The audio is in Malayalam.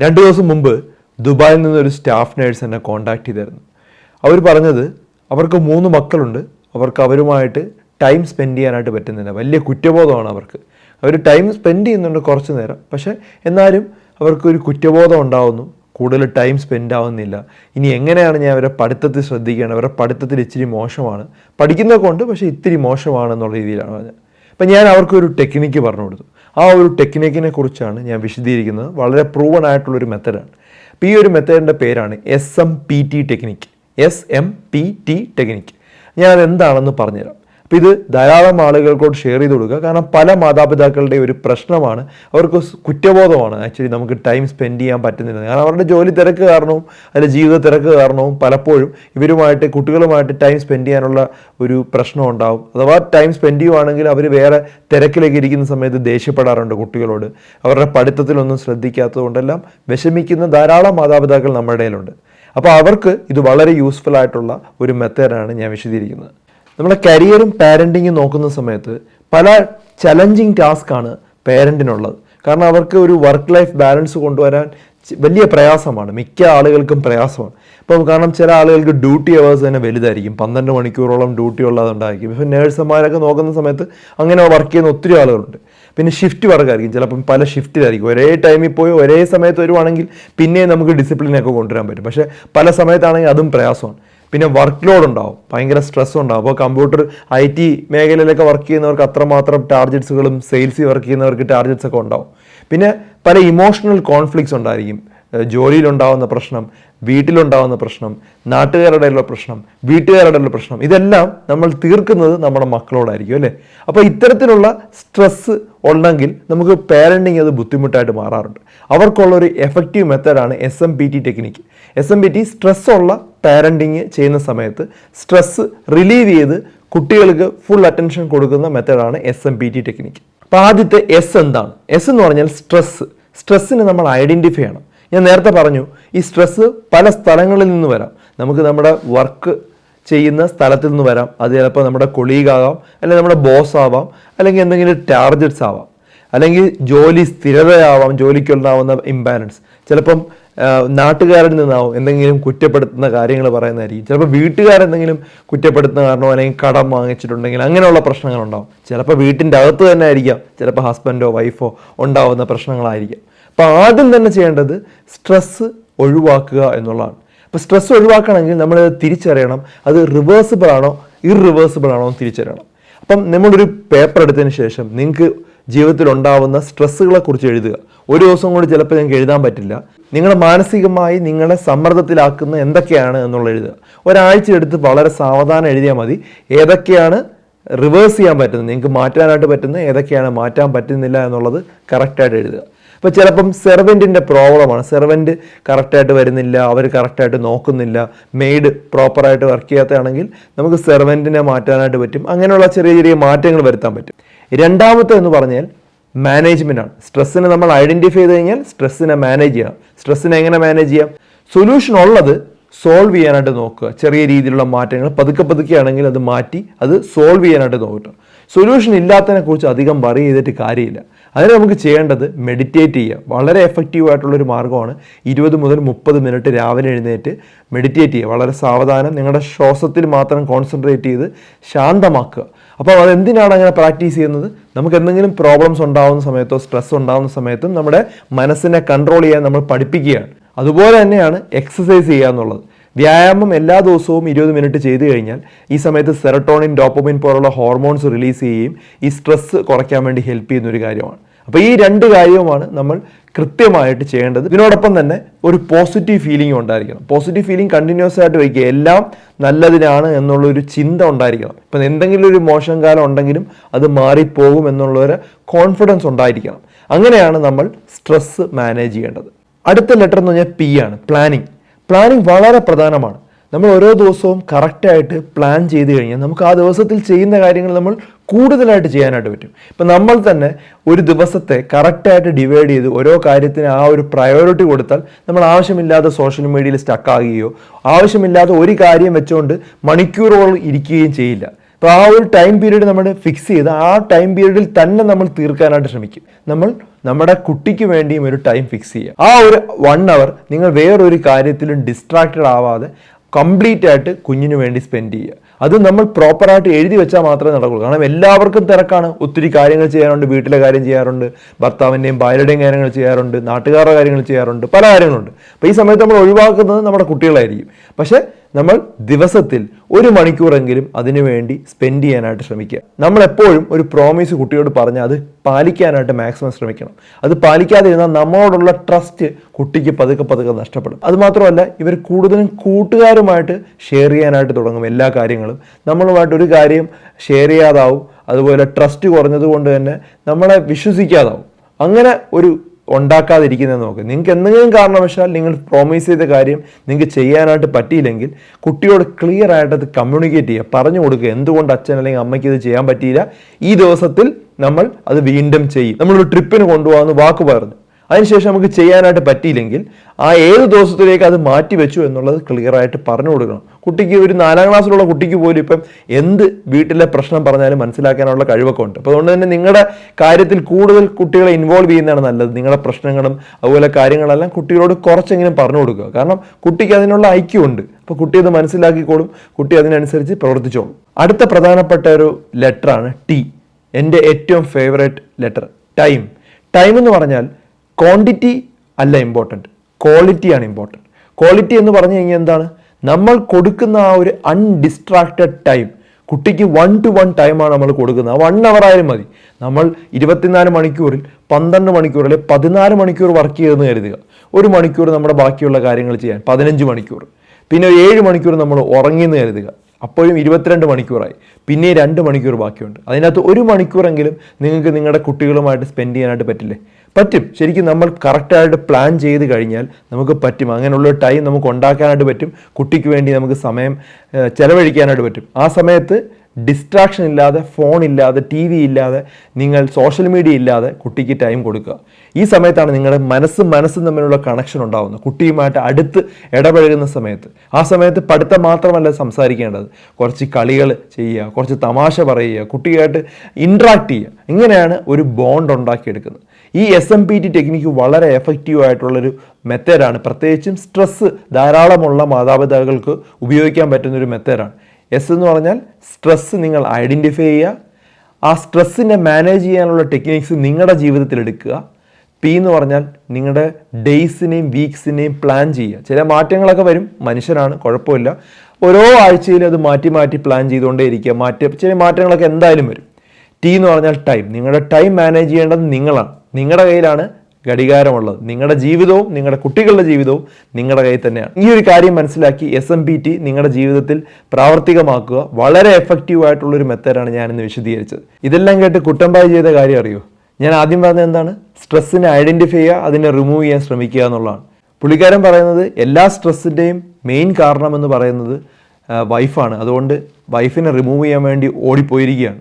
രണ്ട് ദിവസം മുമ്പ് ദുബായിൽ നിന്നൊരു സ്റ്റാഫ് നേഴ്സ് എന്നെ കോൺടാക്ട് ചെയ്തായിരുന്നു അവർ പറഞ്ഞത് അവർക്ക് മൂന്ന് മക്കളുണ്ട്. അവർക്ക് അവരുമായിട്ട് ടൈം സ്പെൻഡ് ചെയ്യാനായിട്ട് പറ്റുന്നില്ല. വലിയ കുറ്റബോധമാണ് അവർക്ക്. അവർ ടൈം സ്പെൻഡ് ചെയ്യുന്നുണ്ട് കുറച്ച് നേരം. പക്ഷേ എന്നാലും അവർക്കൊരു കുറ്റബോധം ഉണ്ടാവുന്നു. കൂടുതൽ ടൈം സ്പെൻഡ് ആവുന്നില്ല. ഇനി എങ്ങനെയാണ് ഞാൻ അവരെ പഠിത്തത്തിൽ ശ്രദ്ധിക്കേണ്ടത്? അവരുടെ പഠിത്തത്തിൽ ഇച്ചിരി മോശമാണ്. പഠിക്കുന്നത് കൊണ്ട് പക്ഷേ ഇത്തിരി മോശമാണെന്നുള്ള രീതിയിലാണ് പറഞ്ഞത്. അപ്പം ഞാൻ അവർക്കൊരു ടെക്നിക്ക് പറഞ്ഞു കൊടുത്തു. ആ ഒരു ടെക്നിക്കിനെ കുറിച്ചാണ് ഞാൻ വിശദീകരിക്കുന്നത്. വളരെ പ്രൂവൺ ആയിട്ടുള്ളൊരു മെത്തഡാണ് അപ്പോൾ ഈ ഒരു മെത്തേഡിന്റെ പേരാണ് S M P T technique S M P T technique ഞാൻ അതെന്താണെന്ന് പറഞ്ഞുതരാം. അപ്പോൾ ഇത് ധാരാളം ആളുകൾക്കോട് ഷെയർ ചെയ്ത് കൊടുക്കുക. കാരണം പല മാതാപിതാക്കളുടെ ഒരു പ്രശ്നമാണ്. അവർക്ക് കുറ്റബോധമാണ് ആക്ച്വലി നമുക്ക് ടൈം സ്പെൻഡ് ചെയ്യാൻ പറ്റുന്നില്ല. കാരണം അവരുടെ ജോലി തിരക്ക് കാരണവും അല്ലെങ്കിൽ ജീവിത തിരക്ക് കാരണവും പലപ്പോഴും ഇവരുമായിട്ട് കുട്ടികളുമായിട്ട് ടൈം സ്പെൻഡ് ചെയ്യാനുള്ള ഒരു പ്രശ്നം ഉണ്ടാവും. അഥവാ ടൈം സ്പെൻഡ് ചെയ്യുവാണെങ്കിൽ അവർ വേറെ തിരക്കിലേക്ക് ഇരിക്കുന്ന സമയത്ത് ദേഷ്യപ്പെടാറുണ്ട് കുട്ടികളോട്. അവരുടെ പഠിത്തത്തിലൊന്നും ശ്രദ്ധിക്കാത്തതുകൊണ്ടെല്ലാം വിഷമിക്കുന്ന ധാരാളം മാതാപിതാക്കൾ നമ്മുടെ ഇടയിലുണ്ട്. അപ്പോൾ അവർക്ക് ഇത് വളരെ യൂസ്ഫുൾ ആയിട്ടുള്ള ഒരു മെത്തേഡാണ് ഞാൻ വിശദീകരിക്കുന്നത്. നമ്മുടെ കരിയറും പാരന്റിങ്ങും നോക്കുന്ന സമയത്ത് പല ചലഞ്ചിങ് ടാസ്ക്കാണ് പേരന്റിനുള്ളത് കാരണം അവർക്ക് ഒരു വർക്ക് ലൈഫ് ബാലൻസ് കൊണ്ടുവരാൻ വലിയ പ്രയാസമാണ്. മിക്ക ആളുകൾക്കും പ്രയാസമാണ്. ഇപ്പം കാരണം ചില ആളുകൾക്ക് ഡ്യൂട്ടി അവേഴ്സ് തന്നെ വലുതായിരിക്കും. പന്ത്രണ്ട് മണിക്കൂറോളം ഡ്യൂട്ടി ഉള്ളതുണ്ടായിരിക്കും. ഇപ്പം നേഴ്സുമാരൊക്കെ നോക്കുന്ന സമയത്ത് അങ്ങനെ വർക്ക് ചെയ്യുന്ന ഒത്തിരി ആളുകളുണ്ട്. പിന്നെ ഷിഫ്റ്റ് വർക്കായിരിക്കും. ചിലപ്പം പല ഷിഫ്റ്റിലായിരിക്കും ഒരേ ടൈമിൽ പോയി ഒരേ സമയത്ത് വരുവാണെങ്കിൽ പിന്നെ നമുക്ക് ഡിസിപ്ലിനൊക്കെ കൊണ്ടുവരാൻ പറ്റും. പക്ഷേ പല സമയത്താണെങ്കിൽ അതും പ്രയാസമാണ്. പിന്നെ വർക്ക് ലോഡ് ഉണ്ടാവും. ഭയങ്കര സ്ട്രെസ് ഉണ്ടാവും. അപ്പോൾ കമ്പ്യൂട്ടർ ഐ ടി മേഖലയിലൊക്കെ വർക്ക് ചെയ്യുന്നവർക്ക് അത്രമാത്രം ടാർഗറ്റ്സുകളും സെയിൽസിൽ വർക്ക് ചെയ്യുന്നവർക്ക് ടാർഗറ്റ്സ് ഒക്കെ ഉണ്ടാവും. പിന്നെ പല ഇമോഷണൽ കോൺഫ്ലിക്ട്സ് ഉണ്ടായിരിക്കും. ജോലിയിലുണ്ടാവുന്ന പ്രശ്നം വീട്ടിലുണ്ടാവുന്ന പ്രശ്നം നാട്ടുകാരുടെ ഉള്ള പ്രശ്നം വീട്ടുകാരുടെ ഉള്ള പ്രശ്നം ഇതെല്ലാം നമ്മൾ തീർക്കുന്നത് നമ്മുടെ മക്കളോടായിരിക്കും അല്ലേ? അപ്പോൾ ഇത്തരത്തിലുള്ള സ്ട്രെസ് ഉണ്ടെങ്കിൽ നമുക്ക് പാരന്റിങ് അത് ബുദ്ധിമുട്ടായിട്ട് മാറാറുണ്ട്. അവർക്കുള്ള ഒരു എഫക്റ്റീവ് മെത്തേഡാണ് S M P T technique S M P T stress ഉള്ള പാരന്റിങ് ചെയ്യുന്ന സമയത്ത് സ്ട്രെസ് റിലീവ് ചെയ്ത് കുട്ടികൾക്ക് ഫുൾ അറ്റൻഷൻ കൊടുക്കുന്ന മെത്തേഡാണ് S M P T technique അപ്പോൾ ആദ്യത്തെ എസ് എന്താണ്? എസ് എന്ന് പറഞ്ഞാൽ സ്ട്രെസ് സ്ട്രെസ്സിനെ നമ്മൾ ഐഡന്റിഫൈ ചെയ്യണം. ഞാൻ നേരത്തെ പറഞ്ഞു ഈ സ്ട്രെസ് പല സ്ഥലങ്ങളിൽ നിന്ന് വരാം. നമുക്ക് നമ്മുടെ വർക്ക് ചെയ്യുന്ന സ്ഥലത്തിൽ നിന്ന് വരാം. അത് ചിലപ്പോൾ നമ്മുടെ കൊളീഗ് ആകാം അല്ലെങ്കിൽ നമ്മുടെ ബോസ് ആവാം അല്ലെങ്കിൽ എന്തെങ്കിലും ടാർഗറ്റ്സ് ആവാം. അല്ലെങ്കിൽ ജോലി സ്ഥിരതയാവാം ജോലിക്കുണ്ടാവുന്ന ഇംബാലൻസ് ചിലപ്പം നാട്ടുകാരിൽ നിന്നാവും എന്തെങ്കിലും കുറ്റപ്പെടുത്തുന്ന കാര്യങ്ങൾ പറയുന്നതായിരിക്കും. ചിലപ്പോൾ വീട്ടുകാരെന്തെങ്കിലും കുറ്റപ്പെടുത്തുന്ന കാരണമോ അല്ലെങ്കിൽ കടം വാങ്ങിച്ചിട്ടുണ്ടെങ്കിൽ അങ്ങനെയുള്ള പ്രശ്നങ്ങളുണ്ടാവും. ചിലപ്പോൾ വീട്ടിന്റെ അകത്ത് തന്നെ ആയിരിക്കാം. ചിലപ്പോൾ ഹസ്ബൻഡോ വൈഫോ ഉണ്ടാവുന്ന പ്രശ്നങ്ങളായിരിക്കാം. അപ്പോൾ ആദ്യം തന്നെ ചെയ്യേണ്ടത് സ്ട്രെസ്സ് ഒഴിവാക്കുക എന്നുള്ളതാണ്. അപ്പോൾ സ്ട്രെസ് ഒഴിവാക്കണമെങ്കിൽ നമ്മൾ തിരിച്ചറിയണം. അത് റിവേഴ്സിബിൾ ആണോ ഇറിവേഴ്സിബിൾ ആണോ എന്ന് തിരിച്ചറിയണം. അപ്പം നമ്മളൊരു പേപ്പർ എടുത്തതിന് ശേഷം നിങ്ങൾക്ക് ജീവിതത്തിൽ ഉണ്ടാവുന്ന സ്ട്രെസ്സുകളെ കുറിച്ച് എഴുതുക. ഒരു ദിവസം കൊണ്ട് ചിലപ്പോൾ നിങ്ങൾക്ക് എഴുതാൻ പറ്റില്ല. നിങ്ങളെ മാനസികമായി നിങ്ങളെ സമ്മർദ്ദത്തിലാക്കുന്ന എന്തൊക്കെയാണ് എന്നുള്ള എഴുതുക. ഒരാഴ്ച എടുത്ത് വളരെ സാവധാനം എഴുതിയാൽ മതി. ഏതൊക്കെയാണ് റിവേഴ്സ് ചെയ്യാൻ പറ്റുന്നത്? നിങ്ങൾക്ക് മാറ്റാനായിട്ട് പറ്റുന്നത് ഏതൊക്കെയാണ് മാറ്റാൻ പറ്റുന്നില്ല എന്നുള്ളത് കറക്റ്റായിട്ട് എഴുതുക. ഇപ്പോൾ ചിലപ്പം സെർവന്റിന്റെ പ്രോബ്ലമാണ് സെർവന്റ് കറക്റ്റായിട്ട് വരുന്നില്ല അവർ കറക്റ്റായിട്ട് നോക്കുന്നില്ല മെയ്ഡ് പ്രോപ്പറായിട്ട് വർക്ക് ചെയ്യാത്തതാണെങ്കിൽ നമുക്ക് സെർവന്റിനെ മാറ്റാനായിട്ട് പറ്റും. അങ്ങനെയുള്ള ചെറിയ ചെറിയ മാറ്റങ്ങൾ വരുത്താൻ പറ്റും. രണ്ടാമത്തെ എന്ന് പറഞ്ഞാൽ മാനേജ്മെന്റ് ആണ്. സ്ട്രെസ്സിനെ നമ്മൾ ഐഡന്റിഫൈ ചെയ്ത് കഴിഞ്ഞാൽ സ്ട്രെസ്സിനെ മാനേജ് ചെയ്യണം സ്ട്രെസ്സിനെ എങ്ങനെ മാനേജ് ചെയ്യാം? സൊല്യൂഷൻ ഉള്ളത് സോൾവ് ചെയ്യാനായിട്ട് നോക്കുക. ചെറിയ രീതിയിലുള്ള മാറ്റങ്ങൾ. പതുക്കെ പതുക്കെ ആണെങ്കിൽ അത് മാറ്റി അത് സോൾവ് ചെയ്യാനായിട്ട് നോക്കുക. സൊല്യൂഷൻ ഇല്ലാത്തതിനെ കുറിച്ച് അധികം വറി ചെയ്തിട്ട് കാര്യമില്ല. അതിന് നമുക്ക് ചെയ്യേണ്ടത് മെഡിറ്റേറ്റ് ചെയ്യുക. വളരെ എഫക്റ്റീവ് ആയിട്ടുള്ളൊരു മാർഗമാണ് ഇരുപത് മുതൽ മുപ്പത് മിനിറ്റ് രാവിലെ എഴുന്നേറ്റ് മെഡിറ്റേറ്റ് ചെയ്യുക. വളരെ സാവധാനം. നിങ്ങളുടെ ശ്വാസത്തിൽ മാത്രം കോൺസെൻട്രേറ്റ് ചെയ്ത് ശാന്തമാക്കുക. അപ്പോൾ അതെന്തിനാണ് അങ്ങനെ പ്രാക്ടീസ് ചെയ്യുന്നത്? നമുക്ക് എന്തെങ്കിലും പ്രോബ്ലംസ് ഉണ്ടാകുന്ന സമയത്തോ സ്ട്രെസ് ഉണ്ടാകുന്ന സമയത്തും നമ്മുടെ മനസ്സിനെ കൺട്രോൾ ചെയ്യാൻ നമ്മൾ പഠിപ്പിക്കുകയാണ്. അതുപോലെ തന്നെയാണ് എക്സസൈസ് ചെയ്യുക എന്നുള്ളത്. വ്യായാമം എല്ലാ ദിവസവും ഇരുപത് മിനിറ്റ് ചെയ്തു കഴിഞ്ഞാൽ ഈ സമയത്ത് സെറട്ടോണിൻ ഡോപ്പമിൻ പോലുള്ള ഹോർമോൺസ് റിലീസ് ചെയ്യുകയും ഈ സ്ട്രെസ് കുറയ്ക്കാൻ വേണ്ടി ഹെൽപ്പ് ചെയ്യുന്ന ഒരു കാര്യമാണ്. അപ്പോൾ ഈ രണ്ട് കാര്യവുമാണ് നമ്മൾ കൃത്യമായിട്ട് ചെയ്യേണ്ടത്. ഇതിനോടൊപ്പം തന്നെ ഒരു പോസിറ്റീവ് ഫീലിംഗ് ഉണ്ടായിരിക്കണം. പോസിറ്റീവ് ഫീലിംഗ് കണ്ടിന്യൂസ് ആയിട്ട് വയ്ക്കുക. എല്ലാം നല്ലതിനാണ് എന്നുള്ള ഒരു ചിന്ത ഉണ്ടായിരിക്കണം. ഇപ്പം എന്തെങ്കിലും ഒരു മോശം കാലം ഉണ്ടെങ്കിലും അത് മാറിപ്പോകും എന്നുള്ള ഒരു കോൺഫിഡൻസ് ഉണ്ടായിരിക്കണം. അങ്ങനെയാണ് നമ്മൾ സ്ട്രെസ് മാനേജ് ചെയ്യേണ്ടത്. അടുത്ത ലെറ്റർ എന്ന് പറഞ്ഞാൽ പി ആണ്. പ്ലാനിങ് പ്ലാനിങ് വളരെ പ്രധാനമാണ്. നമ്മൾ ഓരോ ദിവസവും കറക്റ്റായിട്ട് പ്ലാൻ ചെയ്ത് കഴിഞ്ഞാൽ നമുക്ക് ആ ദിവസത്തിൽ ചെയ്യുന്ന കാര്യങ്ങൾ നമ്മൾ കൂടുതലായിട്ട് ചെയ്യാനായിട്ട് പറ്റും. ഇപ്പം നമ്മൾ തന്നെ ഒരു ദിവസത്തെ കറക്റ്റായിട്ട് ഡിവൈഡ് ചെയ്ത് ഓരോ കാര്യത്തിന് ആ ഒരു പ്രയോറിറ്റി കൊടുത്താൽ നമ്മൾ ആവശ്യമില്ലാതെ സോഷ്യൽ മീഡിയയിൽ സ്റ്റക്കാകുകയോ ആവശ്യമില്ലാതെ ഒരു കാര്യം വെച്ചുകൊണ്ട് മണിക്കൂറുകൾ ഇരിക്കുകയും ചെയ്യില്ല. അപ്പോൾ ആ ഒരു ടൈം പീരീഡ് നമ്മൾ ഫിക്സ് ചെയ്ത് ആ ടൈം പീരീഡിൽ തന്നെ നമ്മൾ തീർക്കാനായിട്ട് ശ്രമിക്കും. നമ്മൾ നമ്മുടെ കുട്ടിക്ക് വേണ്ടിയും ഒരു ടൈം ഫിക്സ് ചെയ്യുക ആ ഒരു വൺ അവർ നിങ്ങൾ വേറൊരു കാര്യത്തിലും ഡിസ്ട്രാക്റ്റഡ് ആവാതെ കംപ്ലീറ്റ് ആയിട്ട് കുഞ്ഞിന് വേണ്ടി സ്പെൻഡ് ചെയ്യുക. അത് നമ്മൾ പ്രോപ്പറായിട്ട് എഴുതി വെച്ചാൽ മാത്രമേ നടക്കുള്ളൂ. കാരണം എല്ലാവർക്കും തിരക്കാണ്. ഒത്തിരി കാര്യങ്ങൾ ചെയ്യാറുണ്ട്. വീട്ടിലെ കാര്യം ചെയ്യാറുണ്ട്. ഭർത്താവിന്റെയും ഭാര്യയുടെയും കാര്യങ്ങൾ ചെയ്യാറുണ്ട്. നാട്ടുകാരുടെ കാര്യങ്ങൾ ചെയ്യാറുണ്ട്. പല കാര്യങ്ങളുണ്ട്. അപ്പോൾ ഈ സമയത്ത് നമ്മൾ ഒഴിവാക്കുന്നത് നമ്മുടെ കുട്ടികളായിരിക്കും. പക്ഷേ നമ്മൾ ദിവസത്തിൽ ഒരു മണിക്കൂറെങ്കിലും അതിനു വേണ്ടി സ്പെൻഡ് ചെയ്യാനായിട്ട് ശ്രമിക്കുക. നമ്മൾ എപ്പോഴും ഒരു പ്രോമിസ് കുട്ടിയോട് പറഞ്ഞ് അത് പാലിക്കാനായിട്ട് മാക്സിമം ശ്രമിക്കണം. അത് പാലിക്കാതെ ഇരുന്നാൽ നമ്മളോടുള്ള ട്രസ്റ്റ് കുട്ടിക്ക് പതുക്കെ പതുക്കെ നഷ്ടപ്പെടും. അതുമാത്രമല്ല ഇവർ കൂടുതലും കൂട്ടുകാരുമായിട്ട് ഷെയർ ചെയ്യാനായിട്ട് തുടങ്ങും എല്ലാ കാര്യങ്ങളും. നമ്മളുമായിട്ട് ഒരു കാര്യം ഷെയർ ചെയ്യാതാവും. അതുപോലെ ട്രസ്റ്റ് കുറഞ്ഞതുകൊണ്ട് തന്നെ നമ്മളെ വിശ്വസിക്കാതാവും. അങ്ങനെ ഒരു ഉണ്ടാക്കാതിരിക്കുന്നത് നോക്ക്. നിങ്ങൾക്ക് എന്തെങ്കിലും കാരണവശാൽ നിങ്ങൾ പ്രോമിസ് ചെയ്ത കാര്യം നിങ്ങൾക്ക് ചെയ്യാനായിട്ട് പറ്റിയില്ലെങ്കിൽ കുട്ടിയോട് ക്ലിയർ ആയിട്ട് അത് കമ്മ്യൂണിക്കേറ്റ് ചെയ്യുക. പറഞ്ഞു കൊടുക്കുക. എന്തുകൊണ്ട് അച്ഛൻ അല്ലെങ്കിൽ അമ്മയ്ക്ക് ഇത് ചെയ്യാൻ പറ്റിയില്ല? ഈ ദിവസത്തിൽ നമ്മൾ അത് വീണ്ടും ചെയ്യും. നമ്മളൊരു ട്രിപ്പിന് കൊണ്ടുപോകാമെന്ന് വാക്ക് പറഞ്ഞു അതിനുശേഷം നമുക്ക് ചെയ്യാനായിട്ട് പറ്റിയില്ലെങ്കിൽ ആ ഏത് ദിവസത്തിലേക്ക് അത് മാറ്റി വെച്ചു എന്നുള്ളത് ക്ലിയർ ആയിട്ട് പറഞ്ഞു കൊടുക്കണം. കുട്ടിക്ക് ഒരു നാലാം ക്ലാസ്സിലുള്ള കുട്ടിക്ക് പോലും ഇപ്പം എന്ത് വീട്ടിലെ പ്രശ്നം പറഞ്ഞാലും മനസ്സിലാക്കാനുള്ള കഴിവൊക്കെ ഉണ്ട്. അപ്പോൾ അതുകൊണ്ട് തന്നെ നിങ്ങളുടെ കാര്യത്തിൽ കൂടുതൽ കുട്ടികളെ ഇൻവോൾവ് ചെയ്യുന്നതാണ് നല്ലത്. നിങ്ങളുടെ പ്രശ്നങ്ങളും അതുപോലെ കാര്യങ്ങളെല്ലാം കുട്ടികളോട് കുറച്ചെങ്കിലും പറഞ്ഞു കൊടുക്കുക. കാരണം കുട്ടിക്ക് അതിനുള്ള ഐക്യമുണ്ട് അപ്പോൾ കുട്ടി അത് മനസ്സിലാക്കിക്കോളും. കുട്ടി അതിനനുസരിച്ച് പ്രവർത്തിച്ചോളും. അടുത്ത പ്രധാനപ്പെട്ട ഒരു ലെറ്ററാണ് ടി എന്റെ ഏറ്റവും ഫേവറേറ്റ് ലെറ്റർ ടൈം ടൈം എന്ന് പറഞ്ഞാൽ ക്വാണ്ടിറ്റി അല്ല ഇമ്പോർട്ടന്റ് ക്വാളിറ്റിയാണ് ഇമ്പോർട്ടന്റ് ക്വാളിറ്റി എന്ന് പറഞ്ഞു കഴിഞ്ഞാൽ എന്താണ്? നമ്മൾ കൊടുക്കുന്ന ആ ഒരു അൺഡിസ്ട്രാക്റ്റഡ് ടൈം കുട്ടിക്ക് വൺ ടു വൺ ടൈമാണ് നമ്മൾ കൊടുക്കുന്നത്. വൺ അവർ ആയാലും മതി. നമ്മൾ ഇരുപത്തിനാല് മണിക്കൂറിൽ പന്ത്രണ്ട് മണിക്കൂർ അല്ലെങ്കിൽ പതിനാല് മണിക്കൂർ വർക്ക് ചെയ്തെന്ന് കരുതുക. ഒരു മണിക്കൂർ നമ്മുടെ ബാക്കിയുള്ള കാര്യങ്ങൾ ചെയ്യാൻ പതിനഞ്ച് മണിക്കൂർ. പിന്നെ ഒരു ഏഴ് മണിക്കൂർ നമ്മൾ ഉറങ്ങിയെന്ന് കരുതുക. അപ്പോഴും ഇരുപത്തിരണ്ട് മണിക്കൂറായി. പിന്നെ രണ്ട് മണിക്കൂർ ബാക്കിയുണ്ട്. അതിനകത്ത് ഒരു മണിക്കൂറെങ്കിലും നിങ്ങൾക്ക് നിങ്ങളുടെ കുട്ടികളുമായിട്ട് സ്പെൻഡ് ചെയ്യാനായിട്ട് പറ്റില്ലേ? പറ്റും. ശരിക്കും നമ്മൾ കറക്റ്റായിട്ട് പ്ലാൻ ചെയ്ത് കഴിഞ്ഞാൽ നമുക്ക് പറ്റും. അങ്ങനെയുള്ള ടൈം നമുക്ക് ഉണ്ടാക്കാനായിട്ട് പറ്റും. കുട്ടിക്ക് വേണ്ടി നമുക്ക് സമയം ചെലവഴിക്കാനായിട്ട് പറ്റും. ആ സമയത്ത് ഡിസ്ട്രാക്ഷൻ ഇല്ലാതെ ഫോൺ ഇല്ലാതെ ടി വി ഇല്ലാതെ നിങ്ങൾ സോഷ്യൽ മീഡിയ ഇല്ലാതെ കുട്ടിക്ക് ടൈം കൊടുക്കുക. ഈ സമയത്താണ് നിങ്ങളുടെ മനസ്സും മനസ്സും തമ്മിലുള്ള കണക്ഷൻ ഉണ്ടാകുന്നത് കുട്ടിയുമായിട്ട് അടുത്ത് ഇടപഴകുന്ന സമയത്ത്. ആ സമയത്ത് പഠിത്തം മാത്രമല്ല സംസാരിക്കേണ്ടത്. കുറച്ച് കളികൾ ചെയ്യുക കുറച്ച് തമാശ പറയുക കുട്ടിയായിട്ട് ഇൻട്രാക്ട് ചെയ്യുക. ഇങ്ങനെയാണ് ഒരു ബോണ്ട് ഉണ്ടാക്കിയെടുക്കുന്നത്. ഈ S M P T technique വളരെ എഫക്റ്റീവ് ആയിട്ടുള്ളൊരു മെത്തേഡാണ് പ്രത്യേകിച്ചും സ്ട്രെസ്സ് ധാരാളമുള്ള മാതാപിതാക്കൾക്ക് ഉപയോഗിക്കാൻ പറ്റുന്ന ഒരു മെത്തേഡാണ് എസ് എന്ന് പറഞ്ഞാൽ സ്ട്രെസ്സ് നിങ്ങൾ ഐഡന്റിഫൈ ചെയ്യുക. ആ സ്ട്രെസ്സിനെ മാനേജ് ചെയ്യാനുള്ള ടെക്നിക്സ് നിങ്ങളുടെ ജീവിതത്തിൽ എടുക്കുക. പി എന്ന് പറഞ്ഞാൽ നിങ്ങളുടെ ഡേയ്സിനെയും വീക്സിനെയും പ്ലാൻ ചെയ്യുക. ചില മാറ്റങ്ങളൊക്കെ വരും. മനുഷ്യനാണ് കുഴപ്പമില്ല. ഓരോ ആഴ്ചയിലും അത് മാറ്റി മാറ്റി പ്ലാൻ ചെയ്തുകൊണ്ടേ ഇരിക്കുക മാറ്റി ചില മാറ്റങ്ങളൊക്കെ എന്തായാലും വരും. ടി എന്ന് പറഞ്ഞാൽ ടൈം നിങ്ങളുടെ ടൈം മാനേജ് ചെയ്യേണ്ടത് നിങ്ങളാണ്. നിങ്ങളുടെ കയ്യിലാണ് ഘടികാരമുള്ളത്. നിങ്ങളുടെ ജീവിതവും നിങ്ങളുടെ കുട്ടികളുടെ ജീവിതവും നിങ്ങളുടെ കയ്യിൽ തന്നെയാണ്. ഈ ഒരു കാര്യം മനസ്സിലാക്കി എസ് എം പി ടി നിങ്ങളുടെ ജീവിതത്തിൽ പ്രാവർത്തികമാക്കുക. വളരെ എഫക്റ്റീവ് ആയിട്ടുള്ള ഒരു മെത്തേഡാണ് ഞാനിന്ന് വിശദീകരിച്ചത്. ഇതെല്ലാം കേട്ട് കുട്ടമ്പായി ചെയ്ത കാര്യം അറിയോ? ഞാൻ ആദ്യം പറഞ്ഞത് എന്താണ്? സ്ട്രെസ്സിനെ ഐഡന്റിഫൈ ചെയ്യുക അതിനെ റിമൂവ് ചെയ്യാൻ ശ്രമിക്കുക എന്നുള്ളതാണ്. പുള്ളിക്കാരൻ പറയുന്നത് എല്ലാ സ്ട്രെസ്സിന്റെയും മെയിൻ കാരണം എന്ന് പറയുന്നത് വൈഫാണ് അതുകൊണ്ട് വൈഫിനെ റിമൂവ് ചെയ്യാൻ വേണ്ടി ഓടിപ്പോയിരിക്കുകയാണ്.